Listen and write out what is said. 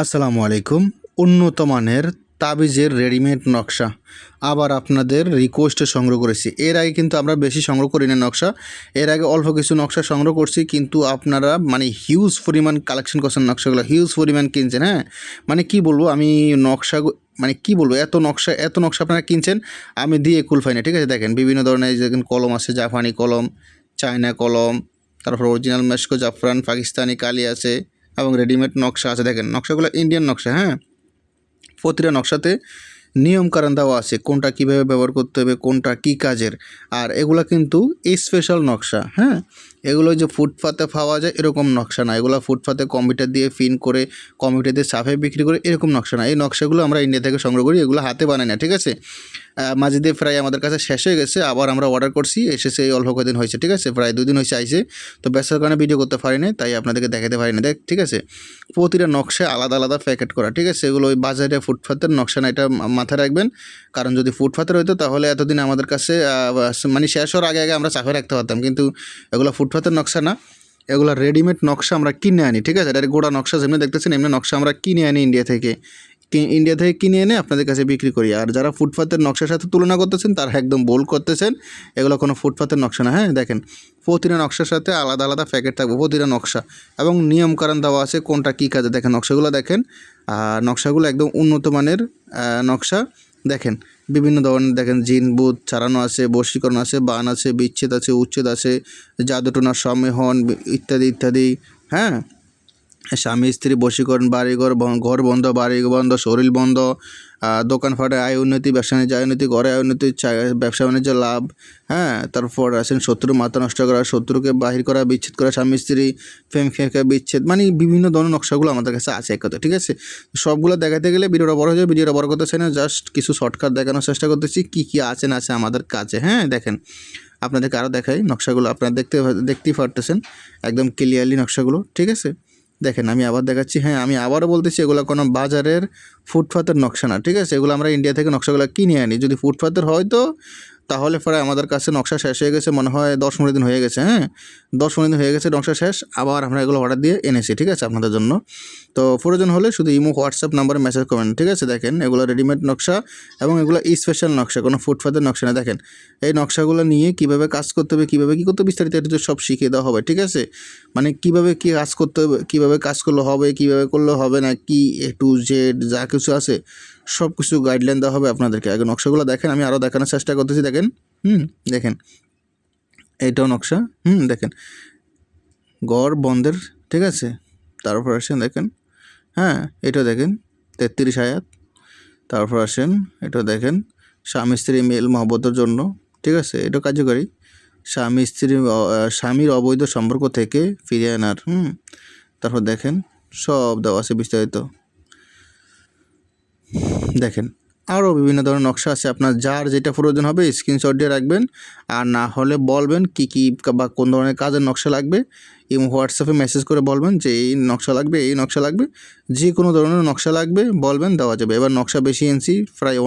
আসসালামু আলাইকুম। উন্নত মানের তাবিজের রেডিমেড নকশা। আবার আপনাদের রিকোয়েস্টে সংগ্রহ করেছি। এর আগে কিন্তু আমরা বেশি সংগ্রহ করি না নকশা। এর আগে অল্প কিছু নকশা সংগ্রহ করছি, কিন্তু আপনারা মানে হিউজ পরিমাণ কালেকশন করছেন নকশাগুলো। হিউজ পরিমাণ কিনছেন হ্যাঁ? মানে কি বলব, আমি নকশা মানে কি বলব, এত নকশা এত নকশা আপনারা কিনছেন, আমি দিয়ে কুলফাই না, ঠিক আছে? দেখেন, বিভিন্ন ধরনের দেখেন, কলম আছে, জাপানি কলম, চায়না কলম, তারপর অরিজিনাল মেস্কো জাফরান পাকিস্তানি কালি আছে। এবং রেডিমেড নকশা আছে। দেখেন, নকশাগুলো ইন্ডিয়ান নকশা হ্যাঁ? প্রতিটা নকশাতে নিয়মকানুন দেওয়া আছে, কোনটা কীভাবে ব্যবহার করতে হবে, কোনটা কী কাজের। আর এগুলো কিন্তু স্পেশাল নকশা হ্যাঁ? এগুলো যে ফুটপাতে পাওয়া যায় এরকম নকশা না। এগুলো ফুটপাতে কম্পিউটার দিয়ে ফিন করে কম্পিউটার দিয়ে সাফে বিক্রি করে এরকম নকশা না। এই নকশাগুলো আমরা ইন্ডিয়া থেকে সংগ্রহ করি, এগুলো হাতে বানাই না, ঠিক আছে? মাঝে দিয়ে প্রায় আমাদের কাছে শেষ হয়ে গেছে, আবার আমরা অর্ডার করছি, এসেছে এই অল্প কদিন হয়েছে, ঠিক আছে? প্রায় দুদিন হয়েছে আইসে তো ব্যস্তার কারণে ভিডিও করতে পারিনি, তাই আপনাদেরকে দেখাতে পারিনি, দেখ, ঠিক আছে? প্রতিটা নকশা আলাদা আলাদা প্যাকেট করা, ঠিক আছে? এগুলো ওই বাজারে ফুটপাতের নকশা না, এটা মাথায় রাখবেন, কারণ যদি ফুটপাতের হইতো, তাহলে এতদিন আমাদের কাছে মানে শেষ হওয়ার আগে আগে আমরা চাপে রাখতে পারতাম, কিন্তু এগুলো ফুটপাতের নকশা না, এগুলো রেডিমেড নকশা আমরা কিনে আনি, ঠিক আছে? এটা গোড়া নকশা, যেমনি দেখতেছেন, এমনি নকশা আমরা কিনে আনি ইন্ডিয়া থেকে। ইন্ডিয়া থেকে কিনে এনে আপনাদের কাছে বিক্রি করি। আর যারা ফুটপাতের নকশার সাথে তুলনা করতেছেন, তারা একদম বোল করতেছেন। এগুলো কোনো ফুটপাতের নকশা না হ্যাঁ? দেখেন, প্রতিটা নকশার সাথে আলাদা আলাদা প্যাকেট থাকবে, প্রতিটা নকশা। এবং নিয়মকানুন দেওয়া আছে কোনটা কী কাজে, দেখেন, নকশাগুলো দেখেন। আর নকশাগুলো একদম উন্নত মানের নকশা। দেখেন, বিভিন্ন ধরনের, দেখেন, জিন বুথ চারানো আছে, বশীকরণ আছে, বান আছে, বিচ্ছেদ আছে, উচ্ছেদ আছে জাদুটোনা সম্মেহন ইত্যাদি ইত্যাদি হ্যাঁ? স্বামী, স্ত্রী, বশীকরণ, বাড়িঘর ঘর বন্ধ বাড়ি বন্ধ, শরীর বন্ধ দোকানপাটে আয় উন্নতি, ব্যবসা বাণিজ্য, আয় উন্নতি, ঘরে আয় উন্নতি ব্যবসা বাণিজ্য, লাভ হ্যাঁ? তারপর আছেন শত্রু, মাথা নষ্ট করা, শত্রুকে বাহির করা, বিচ্ছেদ করা, স্বামী, স্ত্রী, প্রেম খেয়ে বিচ্ছেদ মানে বিভিন্ন ধরনের নকশাগুলো আমাদের কাছে আছে এক কথা ঠিক আছে? সবগুলো দেখাতে গেলে ভিডিওটা বড় হয়ে যাবে, ভিডিওটা বড় করতে চাই না জাস্ট কিছু শর্টকাট দেখানোর চেষ্টা করতেছি, কী কী আছে, না আছে আমাদের কাছে হ্যাঁ? দেখেন, আপনাদেরকে আরও দেখাই নকশাগুলো, আপনারা দেখতে, দেখতেই পারতেছেন, একদম ক্লিয়ারলি নকশাগুলো, ঠিক আছে? দেখেন, আমি আবার দেখাচ্ছি। হ্যাঁ আমি আবারও বলতেছি, এগুলো কোনো বাজারের ফুটপাতের নকশা না, ঠিক আছে? এগুলো আমরা ইন্ডিয়া থেকে নকশাগুলো কিনে আনি। যদি ফুটপাতের হয় তো, তাহলে পরে আমাদের কাছে নকশা শেষ হয়ে গেছে, মনে হয় দশ পনেরো দিন হয়ে গেছে হ্যাঁ? দশ পনেরো দিন হয়ে গেছে, নকশা শেষ, আবার আমরা এগুলো অর্ডার দিয়ে এনেছি, ঠিক আছে, আপনাদের জন্য। তো প্রয়োজন হলে শুধু ইমো, হোয়াটসঅ্যাপ নাম্বারে মেসেজ করবেন, ঠিক আছে? দেখেন, এগুলো রেডিমেড নকশা এবং এগুলো স্পেশাল নকশা, কোনো ফুটপাতের নকশা না। দেখেন, এই নকশাগুলো নিয়ে কীভাবে কাজ করতে হবে, কীভাবে কী করতে বিস্তারিত সব শিখিয়ে দেওয়া হবে, ঠিক আছে? মানে কীভাবে কি কাজ করতে হবে, কীভাবে কাজ করলে হবে, কীভাবে করলে হবে না, কি এ টু জেড যা কিছু আছে সব কিছু গাইডলাইন দেওয়া হবে আপনাদেরকে। আগে নকশাগুলো দেখেন, আমি আরও দেখানোর চেষ্টা করতেছি, দেখেন। হুম, দেখেন। এটাও নকশা, হুম, দেখেন। গড় বন্ধের, ঠিক আছে? তারপর আসেন, দেখেন। হ্যাঁ এটা দেখেন, তেত্রিশ আয়াত। তারপর আসেন এটা দেখেন, স্বামী স্ত্রী মেল মহব্বতের জন্য, ঠিক আছে? এটা কার্যকারী। স্বামী স্ত্রী স্বামীর অবৈধ সম্পর্ক থেকে ফিরিয়ে আনার, হুম? তারপর দেখেন, সব দেওয়া আছে বিস্তারিত। দেখেন, আরও বিভিন্ন ধরনের নকশা আছে। আপনার যার যেটা প্রয়োজন হবে স্ক্রিনশট দিয়ে রাখবেন। আর না হলে বলবেন কি কি বা কোন ধরনের কাজের নকশা লাগবে। এবং হোয়াটসঅ্যাপে মেসেজ করে বলবেন যে, এই নকশা লাগবে, এই নকশা লাগবে। যে কোনো ধরনের নকশা লাগবে, বলবেন, দেওয়া যাবে। এবার নকশা বেশি এনসি প্রায়